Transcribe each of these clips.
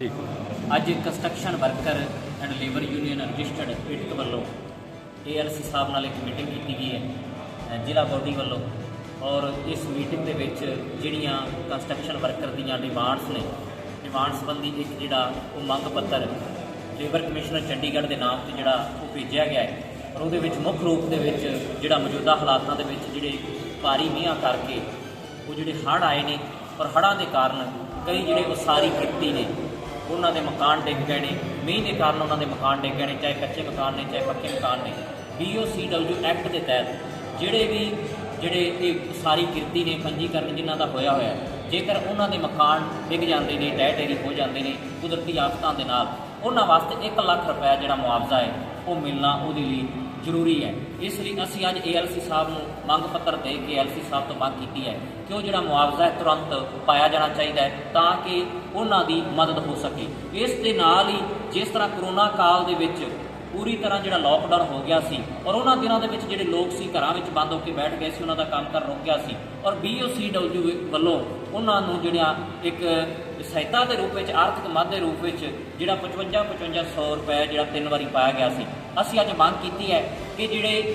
ਅੱਜ construction worker and labour union registered ਇਟਕ ਵੱਲੋਂ ALC ਸਾਹਿਬ ਨਾਲ ਇੱਕ ਮੀਟਿੰਗ ਕੀਤੀ ਗਈ ਹੈ ਜ਼ਿਲ੍ਹਾ ਬੋਡੀ ਵੱਲੋਂ। ਔਰ ਇਸ ਮੀਟਿੰਗ ਦੇ ਵਿੱਚ ਜਿਹੜੀਆਂ ਕੰਸਟਰਕਸ਼ਨ ਵਰਕਰ ਦੀਆਂ ਡਿਮਾਂਡਸ ਨੇ ਡਿਮਾਂਡ ਸੰਬੰਧੀ ਇੱਕ ਜਿਹੜਾ ਉਹ ਮੰਗ ਪੱਤਰ ਲੇਬਰ ਕਮਿਸ਼ਨਰ ਚੰਡੀਗੜ੍ਹ ਦੇ ਨਾਮ ਤੇ ਜਿਹੜਾ ਉਹ ਭੇਜਿਆ ਗਿਆ ਹੈ। ਔਰ ਉਹਦੇ ਵਿੱਚ ਮੁੱਖ ਰੂਪ ਦੇ ਵਿੱਚ ਜਿਹੜਾ ਮੌਜੂਦਾ ਹਾਲਾਤਾਂ ਦੇ ਵਿੱਚ ਜਿਹੜੇ ਭਾਰੀ ਮੀਂਹਾਂ ਕਰਕੇ ਉਹ ਜਿਹੜੇ ਹੜ੍ਹ ਆਏ ਨੇ, ਔਰ ਹੜ੍ਹਾਂ ਦੇ ਕਾਰਨ ਕਈ ਜਿਹੜੇ ਉਸਾਰੀ ਕਿਰਤੀ ਨੇ ਉਹਨਾਂ ਦੇ ਮਕਾਨ ਡਿੱਗ ਗਏ ਨੇ। ਮੀਂਹ ਦੇ ਕਾਰਨ ਉਹਨਾਂ ਦੇ ਮਕਾਨ ਡਿੱਗ ਗਏ ਨੇ, ਚਾਹੇ ਕੱਚੇ ਮਕਾਨ ਨੇ, ਚਾਹੇ ਪੱਕੇ ਮਕਾਨ ਨੇ। BOCW ਐਕਟ ਦੇ ਤਹਿਤ ਜਿਹੜੇ ਵੀ, ਜਿਹੜੇ ਇਹ ਸਾਰੀ ਕਿਰਤੀ ਨੇ, ਪੰਜੀਕਰਨ ਜਿਨ੍ਹਾਂ ਦਾ ਹੋਇਆ ਹੋਇਆ, ਜੇਕਰ ਉਹਨਾਂ ਦੇ ਮਕਾਨ ਡਿੱਗ ਜਾਂਦੇ ਨੇ ਢਹਿ ਹੋ ਜਾਂਦੇ ਨੇ ਕੁਦਰਤੀ ਆਫਤਾਂ ਦੇ ਨਾਲ, ਉਹਨਾਂ ਵਾਸਤੇ 1 ਲੱਖ ਰੁਪਏ ਜਿਹੜਾ ਮੁਆਵਜ਼ਾ ਹੈ ਉਹ ਮਿਲਣਾ ਉਹਦੇ ਲਈ ਜ਼ਰੂਰੀ ਹੈ। ਇਸ ਲਈ ਅਸੀਂ ਅੱਜ ਏਐਲਸੀ ਸਾਹਿਬ ਨੂੰ ਮੰਗ ਪੱਤਰ ਦੇ ਕੇ ਏਐਲਸੀ ਸਾਹਿਬ ਤੋਂ ਮੰਗ ਕੀਤੀ ਹੈ ਕਿ ਉਹ ਜਿਹੜਾ ਮੁਆਵਜ਼ਾ ਹੈ ਤੁਰੰਤ ਪਾਇਆ ਜਾਣਾ ਚਾਹੀਦਾ ਹੈ ਤਾਂ ਕਿ ਉਹਨਾਂ ਦੀ ਮਦਦ ਹੋ ਸਕੇ। ਇਸ ਦੇ ਨਾਲ ਹੀ ਜਿਸ ਤਰ੍ਹਾਂ ਕਰੋਨਾ ਕਾਲ ਦੇ ਵਿੱਚ ਪੂਰੀ ਤਰ੍ਹਾਂ ਜਿਹੜਾ ਲੋਕਡਾਊਨ ਹੋ ਗਿਆ ਸੀ ਔਰ ਉਹਨਾਂ ਦਿਨਾਂ ਦੇ ਵਿੱਚ ਜਿਹੜੇ ਲੋਕ ਸੀ ਘਰਾਂ ਵਿੱਚ ਬੰਦ ਹੋ ਕੇ ਬੈਠ ਗਏ ਸੀ, ਉਹਨਾਂ ਦਾ ਕੰਮ ਕਰ ਰੁਕ ਗਿਆ ਸੀ ਔਰ BOCW ਵੱਲੋਂ ਉਹਨਾਂ ਨੂੰ ਜਿਹੜਾ ਇੱਕ ਸਹਾਇਤਾ ਦੇ ਰੂਪ ਵਿੱਚ, ਆਰਥਿਕ ਮਦਦ ਦੇ ਰੂਪ ਵਿੱਚ ਜਿਹੜਾ 55 5500 ਰੁਪਏ ਜਿਹੜਾ ਤਿੰਨ ਵਾਰੀ ਪਾਇਆ ਗਿਆ ਸੀ। ਅਸੀਂ ਅੱਜ ਮੰਗ ਕੀਤੀ ਹੈ ਕਿ ਜਿਹੜੇ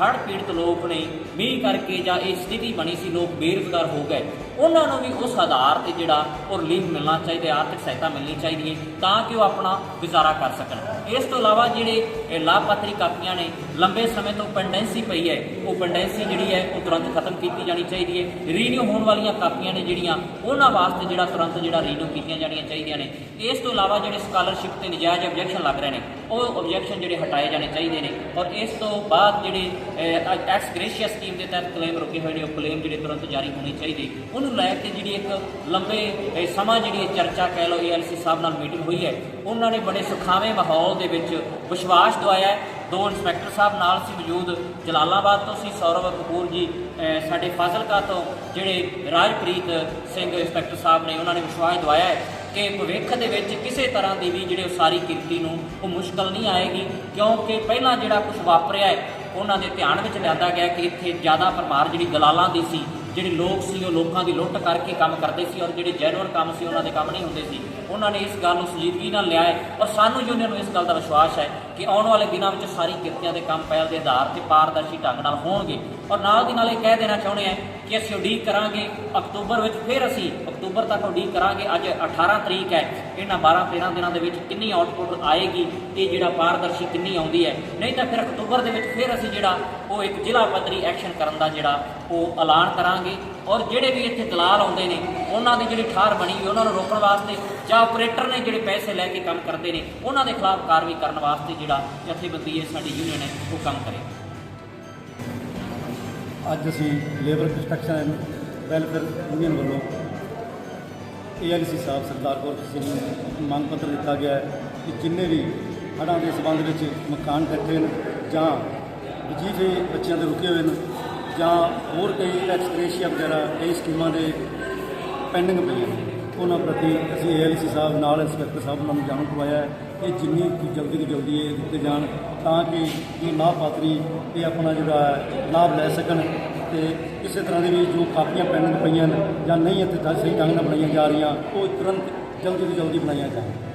ਹੜ੍ਹ ਪੀੜਤ ਲੋਕ ਨੇ, ਮੀਂਹ ਕਰਕੇ ਜਾਂ ਇਹ ਸਥਿਤੀ ਬਣੀ ਸੀ, ਲੋਕ ਬੇਰੁਜ਼ਗਾਰ ਹੋ ਗਏ। ਉਹਨਾਂ ਨੂੰ ਵੀ ਉਸ ਆਧਾਰ ਤੇ ਜਿਹੜਾ ਉਹ ਰਿਲੀਫ ਮਿਲਣਾ ਚਾਹੀਦਾ, ਆਰਥਿਕ ਸਹਾਇਤਾ ਮਿਲਣੀ ਚਾਹੀਦੀ ਹੈ, ਤਾਂ ਕਿ ਉਹ ਆਪਣਾ ਗੁਜ਼ਾਰਾ ਕਰ ਸਕਣ। ਇਸ ਤੋਂ ਇਲਾਵਾ ਜਿਹੜੇ ਲਾਭਪਾਤਰੀ ਕਾਪੀਆਂ ਨੇ, ਲੰਬੇ ਸਮੇਂ ਤੋਂ ਪੈਂਡੈਂਸੀ ਪਈ ਹੈ, ਉਹ ਪੈਂਡੈਂਸੀ ਜਿਹੜੀ ਹੈ, ਉਹ ਤੁਰੰਤ ਖਤਮ ਕੀਤੀ ਜਾਣੀ ਚਾਹੀਦੀ ਹੈ। ਰੀਨਿਊ ਹੋਣ ਵਾਲੀਆਂ ਕਾਪੀਆਂ ਨੇ ਜਿਹੜੀਆਂ, ਉਹਨਾਂ ਵਾਸਤੇ ਜਿਹੜਾ ਤੁਰੰਤ ਜਿਹੜਾ ਰੀਨਿਊ ਕੀਤੀਆਂ ਜਾਣੀਆਂ ਚਾਹੀਦੀਆਂ ਨੇ। ਇਸ ਤੋਂ ਇਲਾਵਾ ਜਿਹੜੇ ਸਕਾਲਰਸ਼ਿਪ ਤੇ ਨਜਾਇਜ਼ ਆਬਜੈਕਸ਼ਨ ਲੱਗ ਰਹੇ ਨੇ, ਉਹ ਆਬਜੈਕਸ਼ਨ ਜਿਹੜੇ ਹਟਾਏ ਜਾਣੇ ਚਾਹੀਦੇ ਨੇ। ਔਰ ਇਸ ਤੋਂ ਬਾਅਦ ਜਿਹੜੇ ਐਕਸ ਗ੍ਰੇਸ਼ੀਆ ਸਕੀਮ ਦੇ ਤਹਿਤ ਕਲੇਮ ਰੁਕੇ ਹੋਏ ਨੇ, ਉਹ ਕਲੇਮ ਜਿਹੜੇ ਤੁਰੰਤ ਜਾਰੀ ਹੋਣੇ ਚਾਹੀਦੇ। ਉਹਨੂੰ ਲੈ ਕੇ ਜਿਹੜੀ ਇੱਕ ਲੰਬੇ ਸਮਾਂ ਜਿਹੜੀ ਚਰਚਾ ਕਹਿ ਲਓ ਏਐਲਸੀ ਸਾਹਿਬ ਨਾਲ ਮੀਟਿੰਗ ਹੋਈ ਹੈ, ਉਹਨਾਂ ਨੇ ਬੜੇ ਸੁਖਾਵੇਂ ਮਾਹੌਲ ਦੇ ਵਿੱਚ ਵਿਸ਼ਵਾਸ ਦਵਾਇਆ ਦੋ ਇੰਸਪੈਕਟਰ ਸਾਹਿਬ ਨਾਲ ਸੀ ਮੌਜੂਦ ਜਲਾਲਾਬਾਦ ਤੋਂ ਸੀ, ਸੌਰਵ ਕਪੂਰ ਜੀ ਸਾਡੇ ਫਾਜ਼ਿਲਕਾ ਤੋਂ ਜਿਹੜੇ ਰਾਜਪ੍ਰੀਤ ਸਿੰਘ ਇੰਸਪੈਕਟਰ ਸਾਹਿਬ ਨੇ, ਉਹਨਾਂ ਨੇ ਵਿਸ਼ਵਾਸ ਦਵਾਇਆ ਹੈ ਕਿ ਭਵਿੱਖ ਦੇ ਵਿੱਚ ਕਿਸੇ ਤਰ੍ਹਾਂ ਦੀ ਵੀ ਜਿਹੜੇ ਉਸਾਰੀ ਕਿਰਤੀ ਨੂੰ ਉਹ ਮੁਸ਼ਕਲ ਨਹੀਂ ਆਏਗੀ, ਕਿਉਂਕਿ ਪਹਿਲਾਂ ਜਿਹੜਾ ਕੁਝ ਵਾਪਰਿਆ ਹੈ, ਉਹਨਾਂ ਦੇ ਧਿਆਨ ਵਿੱਚ ਲਿਆਂਦਾ ਗਿਆ ਕਿ ਇੱਥੇ ਜ਼ਿਆਦਾ ਪਰਮਾਰ ਜਿਹੜੀ ਦਲਾਲਾਂ ਦੀ ਸੀ ਜਿਹੜੇ ਲੋਕ ਸੀ, ਉਹ ਲੋਕਾਂ ਦੀ ਲੁੱਟ ਕਰਕੇ ਕੰਮ ਕਰਦੇ ਸੀ ਔਰ ਜਿਹੜੇ ਜੈਨੂਅਨ ਕੰਮ ਸੀ, ਉਹਨਾਂ ਦੇ ਕੰਮ ਨਹੀਂ ਹੁੰਦੇ ਸੀ। ਉਹਨਾਂ ਨੇ ਇਸ ਗੱਲ ਨੂੰ ਸੰਜੀਦਗੀ ਨਾਲ ਲਿਆ ਹੈ ਔਰ ਸਾਨੂੰ ਯੂਨੀਅਨ ਨੂੰ ਇਸ ਗੱਲ ਦਾ ਵਿਸ਼ਵਾਸ ਹੈ ਕਿ ਆਉਣ ਵਾਲੇ ਦਿਨਾਂ ਵਿੱਚ ਸਾਰੀ ਕਿਰਤੀਆਂ ਦੇ ਕੰਮ ਪਹਿਲ ਦੇ ਆਧਾਰ ਤੇ ਪਾਰਦਰਸ਼ੀ ਢੰਗ ਨਾਲ ਹੋਣਗੇ। ਔਰ ਨਾਲ ਦੀ ਨਾਲ ਇਹ ਕਹਿ ਦੇਣਾ ਚਾਹੁੰਦੇ ਹਾਂ ਕਿ ਅਸੀਂ ਉਡੀਕ ਕਰਾਂਗੇ ਅਕਤੂਬਰ ਵਿੱਚ, ਫਿਰ ਅਸੀਂ ਅਕਤੂਬਰ ਤੱਕ ਉਡੀਕ ਕਰਾਂਗੇ। ਅੱਜ 18 ਤਰੀਕ ਹੈ। ਇਹਨਾਂ 12 13 ਦਿਨਾਂ ਦੇ ਵਿੱਚ ਕਿੰਨੀ ਆਊਟਪੁੱਟ ਆਏਗੀ ਤੇ ਜਿਹੜਾ ਪਾਰਦਰਸ਼ੀ ਕਿੰਨੀ ਆਉਂਦੀ ਹੈ। ਨਹੀਂ ਤਾਂ ਫਿਰ ਅਕਤੂਬਰ ਦੇ ਵਿੱਚ ਫਿਰ ਅਸੀਂ ਜਿਹੜਾ ਉਹ ਇੱਕ ਜ਼ਿਲ੍ਹਾ ਪੱਧਰੀ ਐਕਸ਼ਨ ਕਰਨ ਦਾ ਜਿਹੜਾ ਉਹ ਐਲਾਨ ਕਰਾਂਗੇ। ਔਰ ਜਿਹੜੇ ਵੀ ਇੱਥੇ ਦਲਾਲ ਆਉਂਦੇ ਨੇ, ਉਹਨਾਂ ਦੀ ਜਿਹੜੀ ਠਾਰ ਬਣੀ ਹੋਈ, ਉਹਨਾਂ ਨੂੰ ਰੋਕਣ ਵਾਸਤੇ ਜਾਂ ਆਪਰੇਟਰ ਨੇ ਜਿਹੜੇ ਪੈਸੇ ਲੈ ਕੇ ਕੰਮ ਕਰਦੇ ਨੇ, ਉਹਨਾਂ ਦੇ ਖਿਲਾਫ ਕਾਰਵਾਈ ਕਰਨ ਵਾਸਤੇ ਜਿਹੜਾ ਜਥੇਬੰਦੀ ਹੈ, ਸਾਡੀ ਯੂਨੀਅਨ ਹੈ, ਉਹ ਕੰਮ ਕਰੇ। ਅੱਜ ਅਸੀਂ ਲੇਬਰ ਕੰਸਟਰਕਸ਼ਨ ਵੈਲਫੇਅਰ ਯੂਨੀਅਨ ਵੱਲੋਂ ਏਐਲਸੀ ਸਾਹਿਬ ਸਰਦਾਰ ਕੌਰ ਸਿੰਘ ਨੂੰ ਮੰਗ ਪੱਤਰ ਦਿੱਤਾ ਗਿਆ ਹੈ ਕਿ ਜਿੰਨੇ ਵੀ ਹੜ੍ਹਾਂ ਦੇ ਸਬੰਧ ਵਿੱਚ ਮਕਾਨ ਇਕੱਠੇ ਨੇ ਜਾਂ ਵਜੀਫੇ ਬੱਚਿਆਂ ਦੇ ਰੁਕੇ ਹੋਏ ਨੇ ਜਾਂ ਹੋਰ ਕਈ ਐਕਸਪ੍ਰੇਸ਼ੀਆ ਵਗੈਰਾ, ਕਈ ਸਕੀਮਾਂ ਦੇ ਪੈਂਡਿੰਗ ਪਈਆਂ ਉਹਨਾਂ ਪ੍ਰਤੀ ਅਸੀਂ ਏਐਲਸੀ ਸਾਹਿਬ ਨਾਲ ਇੰਸਪੈਕਟਰ ਸਾਹਿਬ ਨੂੰ ਜਾਣੂ ਕਰਵਾਇਆ ਹੈ ਕਿ ਜਿੰਨੀ ਜਲਦੀ ਤੋਂ ਜਲਦੀ ਇਹ ਦਿੱਤੇ ਜਾਣ ਤਾਂ ਕਿ ਇਹ ਲਾਭਪਾਤਰੀ ਇਹ ਆਪਣਾ ਜਿਹੜਾ ਲਾਭ ਲੈ ਸਕਣ ਤੇ ਕਿਸੇ ਤਰ੍ਹਾਂ ਦੀ ਵੀ ਜੋ ਕਾਪੀਆਂ ਪੈਨਿੰਗ ਪਈਆਂ ਨੇ ਜਾਂ ਨਹੀਂ ਇੱਥੇ ਸਹੀ ਢੰਗ ਨਾਲ ਬਣਾਈਆਂ ਜਾ ਰਹੀਆਂ, ਉਹ ਤੁਰੰਤ ਜਲਦੀ ਤੋਂ ਜਲਦੀ ਬਣਾਈਆਂ ਜਾਣ।